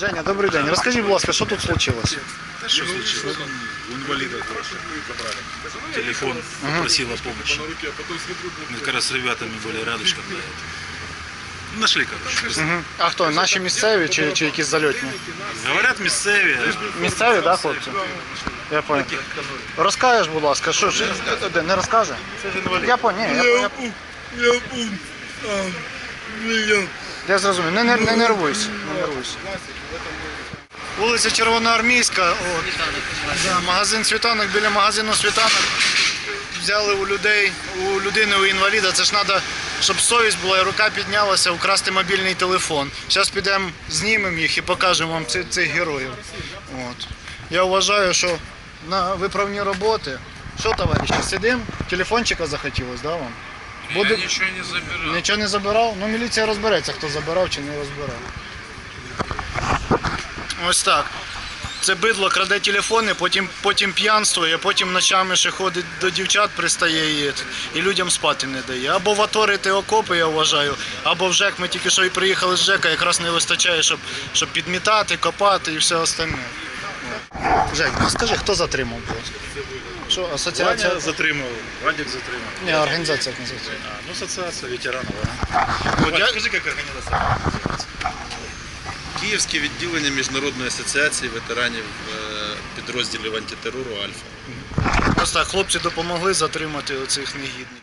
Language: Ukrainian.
Женя, добрий день. Розкажіть, будь ласка, що тут случилось? Что случилось? У инвалида забрали. Телефон попросила помощи. Мы как раз с ребятами были рядышком. да, это. Нашли, короче. Угу. А хто? Наші місцеві чи, чи якісь зальотні? Говорят, місцеві. Місцеві, так, да, хлопці? Я понял. Розкажеш, будь ласка, що ж? Де, Не розкаже? Я понял, ні, я, я, Я був. я зрозумів. Не, не, не нервуйся. Не. Вулиця Червоноармійська, от, да, магазин світанок біля магазину світанок. Взяли у людей, у людини, у інваліда, це ж треба, щоб совість була і рука піднялася, украсти мобільний телефон. Зараз підемо, знімемо їх і покажемо вам цих, цих героїв. От. Я вважаю, що на виправні роботи. Що, товариші, сидимо? Телефончика захотілось, да, вам? Буде... Я ничего не забирал. Нічого не забирав? Ну міліція розбереться, хто забирав чи не розбирав. Ось так. Це бидло краде телефони, потім, потім п'янствує, потім ночами ще ходить до дівчат, пристає і, і людям спати не дає. Або ваторити окопи, я вважаю, або в ЖЕК. Ми тільки що і приїхали з ЖЕКа, якраз не вистачає, щоб, щоб підмітати, копати і все остальне. Жек, ну скажи, хто затримав? Що, асоціація? Ваня затримав, Вадик затримав. Ні, організація як називається. А, ну, ассоциация ветеранов. да. От я- Вадик, скажи, организация называется? Київське відділення Міжнародної асоціації ветеранів е, підрозділів антитерору Альфа. Просто хлопці допомогли затримати оцих негідників.